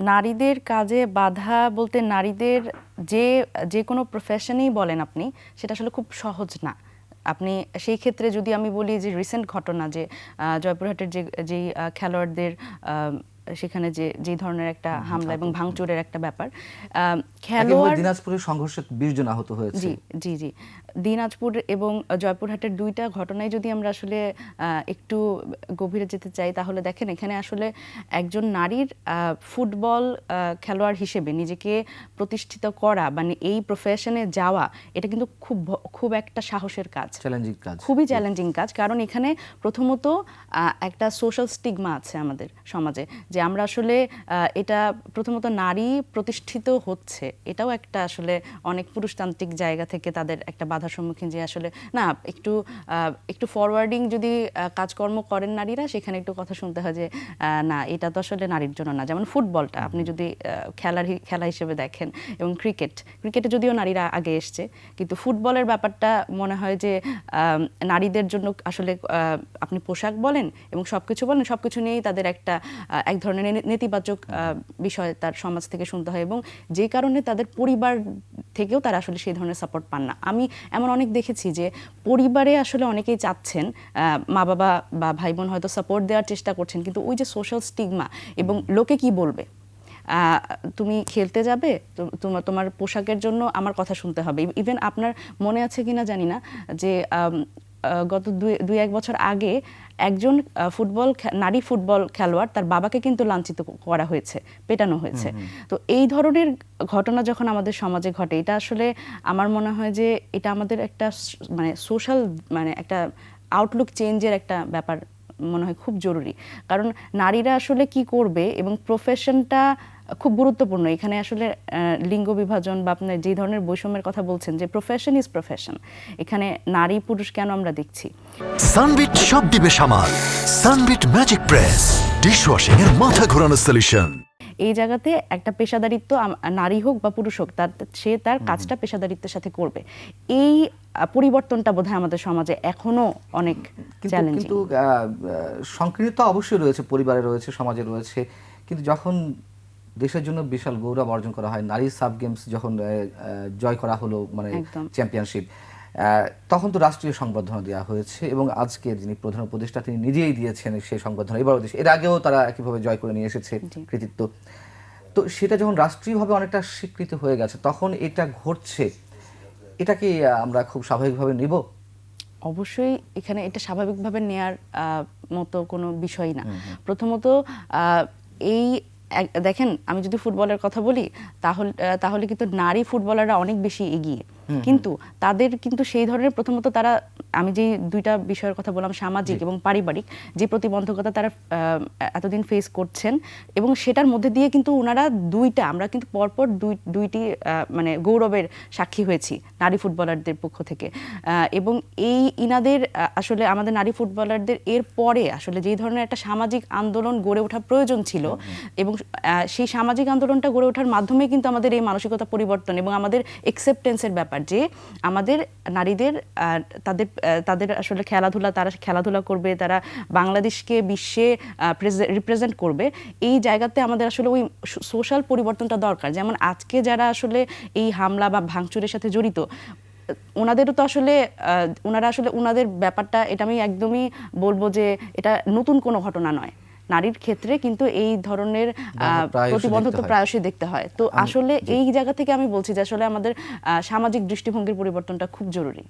নারীদের কাজে বাধা বলতে নারীদের যে যে কোনো প্রফেশনেই বলেন আপনি, সেটা আসলে খুব সহজ না। আপনি সেই ক্ষেত্রে যদি আমি বলি যে রিসেন্ট ঘটনা যে জয়পুরহাটের যে, যেই খেলোয়াড়দের সেখানে যে যে ধরনের একটা হামলা এবং ভাঙচুরের একটা ব্যাপার। খেলোয়াড় দিনাজপুরের সংঘর্ষে বিশ জন আহত হয়েছে। জি জি জি। দিনাজপুর এবং জয়পুরহাটের দুইটা ঘটনায় যদি আমরা আসলে একটু গভীরে যেতে চাই তাহলে দেখেন এখানে আসলে একজন নারীর ফুটবল খেলোয়াড় হিসেবে নিজেকে প্রতিষ্ঠিত করা মানে এই প্রফেশনে যাওয়া এটা কিন্তু খুব খুব একটা সাহসের কাজ। চ্যালেঞ্জিং কাজ। খুবই চ্যালেঞ্জিং কাজ। কারণ এখানে প্রথমত আহ, একটা সোশ্যাল স্টিগমা আছে আমাদের সমাজে যে আমরা আসলে এটা প্রথমত নারী প্রতিষ্ঠিত হচ্ছে, এটাও একটা আসলে অনেক পুরুষতান্ত্রিক জায়গা থেকে তাদের একটা বাধার সম্মুখীন যে আসলে, না, একটু একটু ফরওয়ার্ডিং যদি কাজকর্ম করেন নারীরা, সেখানে একটু কথা শুনতে হয় যে না, এটা তো আসলে নারীর জন্য না। যেমন ফুটবলটা, আপনি যদি খেলার খেলা হিসেবে দেখেন এবং ক্রিকেট ক্রিকেটে যদিও নারীরা আগে এসছে, কিন্তু ফুটবলের ব্যাপারটা মনে হয় যে নারীদের জন্য আসলে আপনি পোশাক বলেন এবং সব কিছু বলেন সব কিছু নিয়েই তাদের একটা এক ধরনের নে- নেতিবাচক বিষয় তার সমাজ থেকে শুনতে হয় এবং যে কারণে তাদের পরিবার থেকেও তারা আসলে সেই ধরনের সাপোর্ট পান না। আমি এমন অনেক দেখেছি যে পরিবারে আসলে অনেকেই চাচ্ছেন মা বাবা বা ভাই বোন হয়তো সাপোর্ট দেওয়ার চেষ্টা করছেন, কিন্তু ওই যে সোশ্যাল স্টিগমা এবং লোকে কি বলবে? তুমি খেলতে যাবে তোমার তোমার পোশাকের জন্য আমার কথা শুনতে হবে। ইভেন আপনার মনে আছে কিনা জানি না যে গত দুই দুই এক বছর আগে একজন ফুটবল নারী ফুটবল খেলোয়াড় তার বাবাকে কিন্তু লাঞ্ছিত করা হয়েছে পেটানো হয়েছে। তো এই ধরনের ঘটনা যখন আমাদের সমাজে ঘটে এটা আসলে আমার মনে হয় যে এটা আমাদের একটা মানে সোশ্যাল মানে একটা আউটলুক চেঞ্জের একটা ব্যাপার মনে হয় খুব জরুরি। কারণ নারীরা আসলে কি করবে এবং প্রফেশনটা খুব গুরুত্বপূর্ণ। এখানে আসলে লিঙ্গ বিভাজন বা আপনার যে ধরনের বৈষম্যের কথা বলছেন যে প্রফেশন ইজ প্রফেশন এখানে নারী পুরুষ কেন আমরা দেখছি? সানবিট সব দিবে সামাল। সানবিট ম্যাজিক প্রেস ডিশওয়াশিং এর মাথা ঘোরানো সলিউশন এই জায়গাতে একটা পেশাদারিত্ব নারী হোক বা পুরুষ হোক তার সে তার কাজটা পেশাদারিত্বের সাথে করবে। এই পরিবর্তনটা বোধহয় আমাদের সমাজে এখনও অনেক কিন্তু চ্যালেঞ্জিং সংকীর্ণতা অবশ্যই রয়েছে পরিবারে রয়েছে সমাজে রয়েছে। কিন্তু যখন দেশের জন্য বিশাল গৌরব অর্জন করা হয় নারী সাব গেমস যখন জয় করা হলো মানে চ্যাম্পিয়নশিপ তখন তো রাষ্ট্রীয় সংবর্ধনা দেওয়া হয়েছে এবং আজকে যিনি প্রধান উপদেষ্টা তিনি নিজেই দিয়েছেন সেই সংবর্ধনা। এবারও দিয়েছে এর আগেও তারা একইভাবে জয় করে নিয়ে এসেছে কৃতিত্ব। তো সেটা যখন রাষ্ট্রীয়ভাবে অনেকটা স্বীকৃত হয়ে গেছে তখন এটা ঘটছে। এটা কি আমরা খুব স্বাভাবিকভাবে নিব? অবশ্যই এখানে এটা স্বাভাবিকভাবে নেয়ার মতো কোনো বিষয় না। প্রথমত এই দেখেন আমি যদি ফুটবলের কথা বলি তাহলে তাহলে কিন্তু নারী ফুটবলাররা অনেক বেশি এগিয়ে। কিন্তু তাদের কিন্তু সেই ধরনের প্রথমত তারা আমি যে দুইটা বিষয়ের কথা বললাম সামাজিক এবং পারিবারিক যে প্রতিবন্ধকতা তারা এতদিন ফেস করছেন এবং সেটার মধ্যে দিয়ে কিন্তু ওনারা দুইটা আমরা কিন্তু পরপর দুই দুইটি মানে গৌরবের সাক্ষী হয়েছি নারী ফুটবলারদের পক্ষ থেকে। আহ, এবং এই ইনাদের আসলে আমাদের নারী ফুটবলারদের এর পরে আসলে যেই ধরনের একটা সামাজিক আন্দোলন গড়ে ওঠা প্রয়োজন ছিল এবং সেই সামাজিক আন্দোলনটা গড়ে ওঠার মাধ্যমে কিন্তু আমাদের এই মানসিকতা পরিবর্তন এবং আমাদের একসেপ্টেন্সের ব্যাপার যে আমাদের নারীদের তাদের তাদের আসলে খেলাধুলা, তারা খেলাধুলা করবে, তারা বাংলাদেশকে বিশ্বে রিপ্রেজেন্ট করবে। এই জায়গাতে আমাদের আসলে ওই সোশ্যাল পরিবর্তনটা দরকার। যেমন আজকে যারা আসলে এই হামলা বা ভাঙচুরের সাথে জড়িত, ওনাদেরও তো আসলে ওনারা আসলে ওনাদের ব্যাপারটা, এটা আমি একদমই বলব যে এটা নতুন কোনো ঘটনা নয়। নারীর ক্ষেত্রে কিন্তু এই ধরনের প্রতিবন্ধকতা প্রায়শই দেখতে হয়। তো আসলে এই জায়গা থেকে আমি বলছি যে আসলে আমাদের আহ, সামাজিক দৃষ্টিভঙ্গির পরিবর্তনটা খুব জরুরি।